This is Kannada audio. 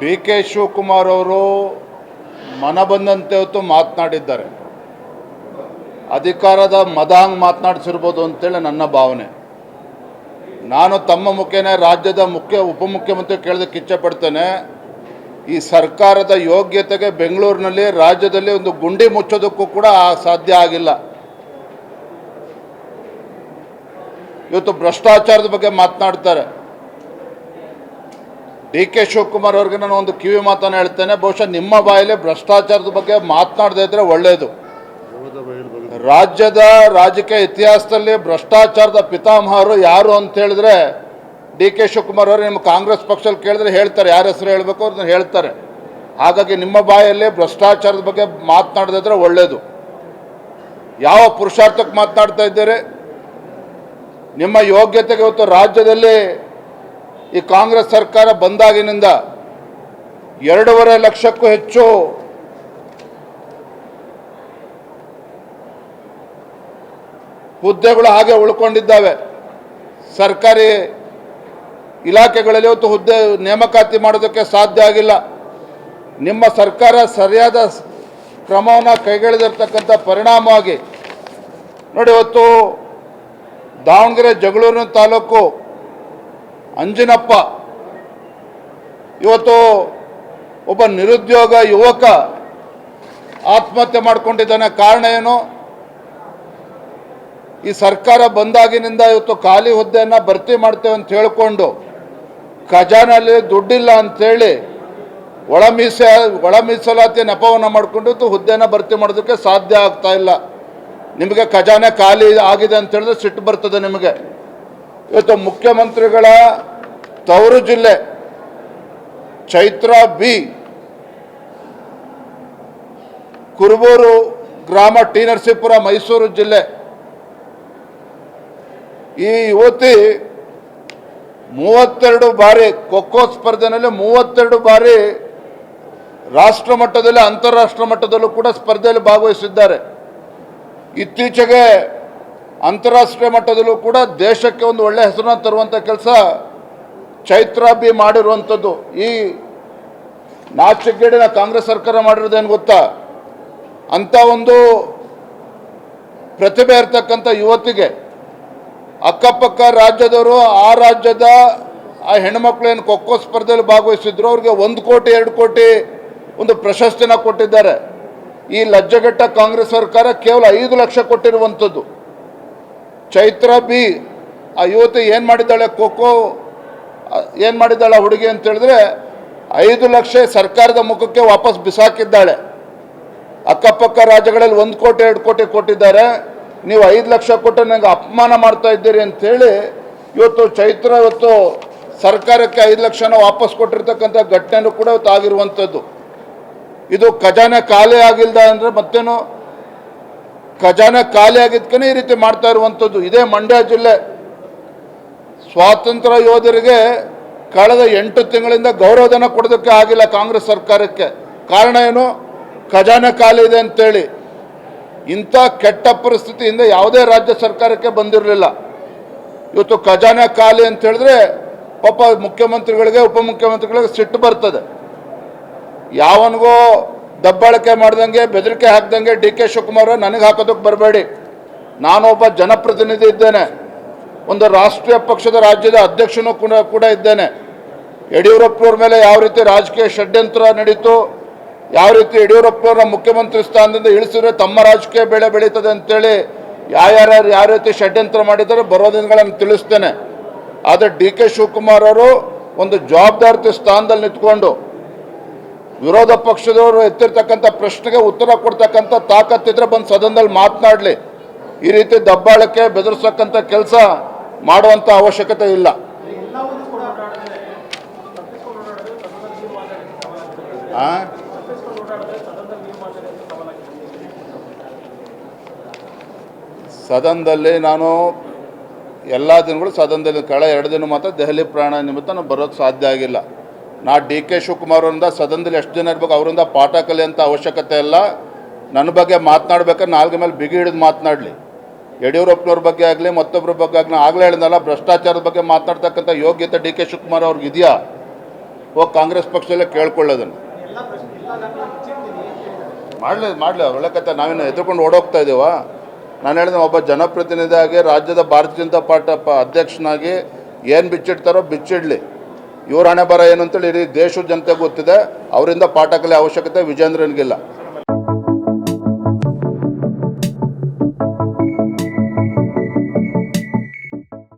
ಡಿ ಕೆ ಶಿವಕುಮಾರ್ ಅವರು ಮನ ಬಂದಂತೆ ಹೊತ್ತು ಮಾತನಾಡಿದ್ದಾರೆ. ಅಧಿಕಾರದ ಮದಾಂಗ್ ಮಾತನಾಡಿಸಿರ್ಬೋದು ಅಂತೇಳಿ ನನ್ನ ಭಾವನೆ. ನಾನು ತಮ್ಮ ಮುಖೇನೆ ರಾಜ್ಯದ ಮುಖ್ಯ ಉಪಮುಖ್ಯಮಂತ್ರಿ ಕೇಳೋದಕ್ಕೆ ಇಚ್ಛೆಪಡ್ತೇನೆ. ಈ ಸರ್ಕಾರದ ಯೋಗ್ಯತೆಗೆ ಬೆಂಗಳೂರಿನಲ್ಲಿ ರಾಜ್ಯದಲ್ಲಿ ಒಂದು ಗುಂಡಿ ಮುಚ್ಚೋದಕ್ಕೂ ಕೂಡ ಸಾಧ್ಯ ಆಗಿಲ್ಲ. ಇವತ್ತು ಭ್ರಷ್ಟಾಚಾರದ ಬಗ್ಗೆ ಮಾತನಾಡ್ತಾರೆ. ಡಿ ಕೆ ಶಿವಕುಮಾರ್ ಅವ್ರಿಗೆ ನಾನು ಒಂದು ಕಿವಿ ಮಾತನ್ನು ಹೇಳ್ತೇನೆ. ಬಹುಶಃ ನಿಮ್ಮ ಬಾಯಲ್ಲಿ ಭ್ರಷ್ಟಾಚಾರದ ಬಗ್ಗೆ ಮಾತನಾಡದೇ ಇದ್ರೆ ಒಳ್ಳೆಯದು ರಾಜ್ಯದ ರಾಜಕೀಯ ಇತಿಹಾಸದಲ್ಲಿ ಭ್ರಷ್ಟಾಚಾರದ ಪಿತಾಮಹರು ಯಾರು ಅಂತ ಹೇಳಿದ್ರೆ ಡಿ ಕೆ ಶಿವಕುಮಾರ್ ಅವರು ನಿಮ್ಮ ಕಾಂಗ್ರೆಸ್ ಪಕ್ಷದಲ್ಲಿ ಕೇಳಿದ್ರೆ ಹೇಳ್ತಾರೆ. ಯಾರ ಹೆಸರು ಹೇಳಬೇಕು ಅವ್ರನ್ನ ಹೇಳ್ತಾರೆ. ಹಾಗಾಗಿ ನಿಮ್ಮ ಬಾಯಲ್ಲಿ ಭ್ರಷ್ಟಾಚಾರದ ಬಗ್ಗೆ ಮಾತನಾಡದೇ ಇದ್ರೆ ಒಳ್ಳೆಯದು ಯಾವ ಪುರುಷಾರ್ಥಕ್ಕೆ ಮಾತನಾಡ್ತಾ ಇದ್ದೀರಿ? ನಿಮ್ಮ ಯೋಗ್ಯತೆಗೆ ಇವತ್ತು ರಾಜ್ಯದಲ್ಲಿ ಈ ಕಾಂಗ್ರೆಸ್ ಸರ್ಕಾರ ಬಂದಾಗಿನಿಂದ ಎರಡೂವರೆ ಲಕ್ಷಕ್ಕೂ ಹೆಚ್ಚು ಹುದ್ದೆಗಳು ಹಾಗೆ ಉಳ್ಕೊಂಡಿದ್ದಾವೆ. ಸರ್ಕಾರಿ ಇಲಾಖೆಗಳಲ್ಲಿ ಇವತ್ತು ಹುದ್ದೆ ನೇಮಕಾತಿ ಮಾಡೋದಕ್ಕೆ ಸಾಧ್ಯ ಆಗಿಲ್ಲ. ನಿಮ್ಮ ಸರ್ಕಾರ ಸರಿಯಾದ ಕ್ರಮವನ್ನು ಕೈಗೊಳ್ಳದಿರ್ತಕ್ಕಂಥ ಪರಿಣಾಮವಾಗಿ ನೋಡಿ, ಇವತ್ತು ದಾವಣಗೆರೆ, ಜಗಳೂರಿನ ತಾಲೂಕು ಅಂಜಿನಪ್ಪ. ಇವತ್ತು ಒಬ್ಬ ನಿರುದ್ಯೋಗ ಯುವಕ ಆತ್ಮಹತ್ಯೆ ಮಾಡಿಕೊಂಡಿದ್ದಾನೆ. ಕಾರಣ ಏನು? ಈ ಸರ್ಕಾರ ಬಂದಾಗಿನಿಂದ ಇವತ್ತು ಖಾಲಿ ಹುದ್ದೆಯನ್ನು ಭರ್ತಿ ಮಾಡ್ತೇವೆ ಅಂತ ಹೇಳಿಕೊಂಡು ಖಜಾನಲ್ಲಿ ದುಡ್ಡಿಲ್ಲ ಅಂಥೇಳಿ ಒಳ ಮೀಸ, ಒಳ ಮೀಸಲಾತಿ ನೆಪವನ್ನು ಮಾಡಿಕೊಂಡು ಹುದ್ದೆನ ಭರ್ತಿ ಮಾಡೋದಕ್ಕೆ ಸಾಧ್ಯ ಆಗ್ತಾ ಇಲ್ಲ. ನಿಮಗೆ ಖಜಾನೆ ಖಾಲಿ ಆಗಿದೆ ಅಂತ ಹೇಳಿದ್ರೆ ಸಿಟ್ಟು ಬರ್ತದೆ ನಿಮಗೆ. ಇವತ್ತು ಮುಖ್ಯಮಂತ್ರಿಗಳ ತವರು ಜಿಲ್ಲೆ ಚೈತ್ರ ಬಿ. ಕುರುಬೂರು ಗ್ರಾಮ ಟಿ ನರಸೀಪುರ ಮೈಸೂರು ಜಿಲ್ಲೆ. ಈ ಯುವತಿ ಮೂವತ್ತೆರಡು ಬಾರಿ ಖೋಖೋ ಸ್ಪರ್ಧೆನಲ್ಲಿ ಮೂವತ್ತೆರಡು ಬಾರಿ ರಾಷ್ಟ್ರ ಮಟ್ಟದಲ್ಲಿ, ಅಂತಾರಾಷ್ಟ್ರ ಮಟ್ಟದಲ್ಲೂ ಕೂಡ ಸ್ಪರ್ಧೆಯಲ್ಲಿ ಭಾಗವಹಿಸಿದ್ದಾರೆ. ಇತ್ತೀಚೆಗೆ ಅಂತಾರಾಷ್ಟ್ರೀಯ ಮಟ್ಟದಲ್ಲೂ ಕೂಡ ದೇಶಕ್ಕೆ ಒಂದು ಒಳ್ಳೆಯ ಹೆಸರನ್ನ ತರುವಂಥ ಕೆಲಸ ಚೈತ್ರ ಬಿ ಮಾಡಿರುವಂಥದ್ದು ಈ ನಾಚಿಕೆಗೇಡಿನ ಕಾಂಗ್ರೆಸ್ ಸರ್ಕಾರ ಮಾಡಿರೋದೇನು ಗೊತ್ತಾ? ಅಂಥ ಒಂದು ಪ್ರತಿಭೆ ಇರ್ತಕ್ಕಂಥ ಯುವತಿಗೆ ಅಕ್ಕಪಕ್ಕ ರಾಜ್ಯದವರು ಆ ರಾಜ್ಯದ ಆ ಹೆಣ್ಮಕ್ಳು ಏನು ಖೋಖೋ ಸ್ಪರ್ಧೆಯಲ್ಲಿ ಭಾಗವಹಿಸಿದ್ರು, ಅವ್ರಿಗೆ ಒಂದು ಕೋಟಿ, ಎರಡು ಕೋಟಿ ಒಂದು ಪ್ರಶಸ್ತಿನ ಕೊಟ್ಟಿದ್ದಾರೆ. ಈ ಲಜ್ಜೆಗೆಟ್ಟ ಕಾಂಗ್ರೆಸ್ ಸರ್ಕಾರ ಕೇವಲ ಐದು ಲಕ್ಷ ಕೊಟ್ಟಿರುವಂಥದ್ದು ಚೈತ್ರ ಬಿ, ಆ ಯುವತಿ ಏನು ಮಾಡಿದ್ದಾಳೆ, ಖೋಖೋ ಏನು ಮಾಡಿದ್ದಾಳೆ ಹುಡುಗಿ ಅಂತ ಹೇಳಿದ್ರೆ, ಐದು ಲಕ್ಷ ಸರ್ಕಾರದ ಮುಖಕ್ಕೆ ವಾಪಸ್ ಬಿಸಾಕಿದ್ದಾಳೆ. ಅಕ್ಕಪಕ್ಕ ರಾಜ್ಯಗಳಲ್ಲಿ ಒಂದು ಕೋಟಿ, ಎರಡು ಕೋಟಿ ಕೊಟ್ಟಿದ್ದಾರೆ. ನೀವು ಐದು ಲಕ್ಷ ಕೊಟ್ಟು ನನಗೆ ಅಪಮಾನ ಮಾಡ್ತಾ ಇದ್ದೀರಿ ಅಂಥೇಳಿ ಇವತ್ತು ಚೈತ್ರ ಇವತ್ತು ಸರ್ಕಾರಕ್ಕೆ ಐದು ಲಕ್ಷನ ವಾಪಸ್ ಕೊಟ್ಟಿರ್ತಕ್ಕಂಥ ಘಟನೆನೂ ಕೂಡ ಇವತ್ತು ಆಗಿರುವಂಥದ್ದು ಇದು ಖಜಾನೆ ಖಾಲಿ ಆಗಿಲ್ದ ಅಂದರೆ ಮತ್ತೇನು ಖಜಾನೆ ಖಾಲಿ ಆಗಿದ್ಕೇನೆ ಈ ರೀತಿ ಮಾಡ್ತಾ ಇರುವಂಥದ್ದು. ಇದೇ ಮಂಡ್ಯ ಜಿಲ್ಲೆ. ಸ್ವಾತಂತ್ರ್ಯ ಯೋಧರಿಗೆ ಕಳೆದ ಎಂಟು ತಿಂಗಳಿಂದ ಗೌರವಧನ ಕೊಡೋದಕ್ಕೆ ಆಗಿಲ್ಲ ಕಾಂಗ್ರೆಸ್ ಸರ್ಕಾರಕ್ಕೆ. ಕಾರಣ ಏನು? ಖಜಾನೆ ಖಾಲಿ ಇದೆ ಅಂತೇಳಿ. ಇಂಥ ಕೆಟ್ಟ ಪರಿಸ್ಥಿತಿಯಿಂದ ಯಾವುದೇ ರಾಜ್ಯ ಸರ್ಕಾರಕ್ಕೆ ಬಂದಿರಲಿಲ್ಲ. ಇವತ್ತು ಖಜಾನೆ ಖಾಲಿ ಅಂತ ಹೇಳಿದ್ರೆ ಪಾಪ ಮುಖ್ಯಮಂತ್ರಿಗಳಿಗೆ, ಉಪಮುಖ್ಯಮಂತ್ರಿಗಳಿಗೆ ಸಿಟ್ಟು ಬರ್ತದೆ. ಯಾವನಿಗೋ ದಬ್ಬಾಳಿಕೆ ಮಾಡ್ದಂಗೆ, ಬೆದರಿಕೆ ಹಾಕ್ದಂಗೆ ಡಿ ಕೆ ಶಿವಕುಮಾರ್ ನನಗೆ ಹಾಕೋದಕ್ಕೆ ಬರಬೇಡಿ. ನಾನೊಬ್ಬ ಜನಪ್ರತಿನಿಧಿ ಇದ್ದೇನೆ. ಒಂದು ರಾಷ್ಟ್ರೀಯ ಪಕ್ಷದ ರಾಜ್ಯದ ಅಧ್ಯಕ್ಷನೂ ಕೂಡ ಕೂಡ ಇದ್ದೇನೆ. ಯಡಿಯೂರಪ್ಪನವ್ರ ಮೇಲೆ ಯಾವ ರೀತಿ ರಾಜಕೀಯ ಷಡ್ಯಂತ್ರ ನಡೀತು, ಯಾವ ರೀತಿ ಯಡಿಯೂರಪ್ಪನವ್ರ ಮುಖ್ಯಮಂತ್ರಿ ಸ್ಥಾನದಿಂದ ಇಳಿಸಿದ್ರೆ ತಮ್ಮ ರಾಜಕೀಯ ಬೆಳೆ ಬೆಳೀತದೆ ಅಂತೇಳಿ ಯಾರ್ಯಾರು, ಯಾವ ರೀತಿ ಷಡ್ಯಂತ್ರ ಮಾಡಿದ್ದಾರೆ ದಿನಗಳನ್ನು ತಿಳಿಸ್ತೇನೆ. ಆದರೆ ಡಿ ಕೆ ಶಿವಕುಮಾರ್ ಅವರು ಒಂದು ಜವಾಬ್ದಾರಿತ ಸ್ಥಾನದಲ್ಲಿ ನಿಂತ್ಕೊಂಡು ವಿರೋಧ ಪಕ್ಷದವರು ಎತ್ತಿರ್ತಕ್ಕಂಥ ಪ್ರಶ್ನೆಗೆ ಉತ್ತರ ಕೊಡ್ತಕ್ಕಂಥ ತಾಕತ್ತಿದ್ರೆ ಬಂದು ಸದನದಲ್ಲಿ ಮಾತನಾಡಲಿ. ಈ ರೀತಿ ದಬ್ಬಾಳಕ್ಕೆ ಬೆದರಿಸಕ್ಕಂಥ ಕೆಲಸ ಮಾಡುವಂಥ ಅವಶ್ಯಕತೆ ಇಲ್ಲ? ಸದನದಲ್ಲಿ ನಾನು ಎಲ್ಲ ದಿನಗಳು ಸದನದಲ್ಲಿ ಕಳೆ ಎರಡು ದಿನ ಮಾತ್ರ ದೆಹಲಿ ಪ್ರಯಾಣ ನಿಮಿತ್ತ ನಾನು ಬರೋದು ಸಾಧ್ಯ ಆಗಿಲ್ಲ. ನಾ ಡಿ ಕೆ ಶಿವಕುಮಾರ್ ಅವರಿಂದ ಸದನದಲ್ಲಿ ಎಷ್ಟು ಜನ ಇರ್ಬೇಕು ಅವರಿಂದ ಪಾಠ ಅಂತ ಅವಶ್ಯಕತೆ ಇಲ್ಲ. ನನ್ನ ಬಗ್ಗೆ ಮಾತನಾಡ್ಬೇಕಾದ್ರೆ ನಾಲ್ಕು ಮೇಲೆ ಬಿಗಿ ಹಿಡಿದು ಮಾತನಾಡಲಿ. ಯಡಿಯೂರಪ್ಪನವ್ರ ಬಗ್ಗೆ ಆಗಲಿ ಮತ್ತೊಬ್ಬರ ಬಗ್ಗೆ ಆಗಲಿ ಆಗಲೇ ಹೇಳಿದಲ್ಲ ಭ್ರಷ್ಟಾಚಾರದ ಬಗ್ಗೆ ಮಾತನಾಡ್ತಕ್ಕಂಥ ಯೋಗ್ಯತೆ ಡಿ ಕೆ ಶಿವಕುಮಾರ್ ಅವ್ರಿಗೆ ಇದೆಯಾ? ಹೋಗಿ ಕಾಂಗ್ರೆಸ್ ಪಕ್ಷದಲ್ಲೇ ಕೇಳ್ಕೊಳ್ಳೋದನ್ನು ಮಾಡಲಿ ಮಾಡಲಿ ಒಳ್ಳೆ ಕತೆ ನಾವೇನು ಎದುರ್ಕೊಂಡು ಓಡೋಗ್ತಾ ಇದ್ದೀವ ನಾನು ಹೇಳಿದೆ ಒಬ್ಬ ಜನಪ್ರತಿನಿಧಿಯಾಗಿ ರಾಜ್ಯದ ಭಾರತೀಯ ಜನತಾ ಪಾರ್ಟಿ ಅಧ್ಯಕ್ಷನಾಗಿ ಏನು ಬಿಚ್ಚಿಡ್ತಾರೋ ಬಿಚ್ಚಿಡಲಿ. ಇವ್ರ ಹಣೆ ಬರ ಏನು ಅಂತೇಳಿ ಇಡೀ ದೇಶದ ಜನತೆ ಗೊತ್ತಿದೆ. ಅವರಿಂದ ಪಾಠ ಕಲಿಯೋ ಅವಶ್ಯಕತೆ ವಿಜೇಂದ್ರನಿಗಿಲ್ಲ.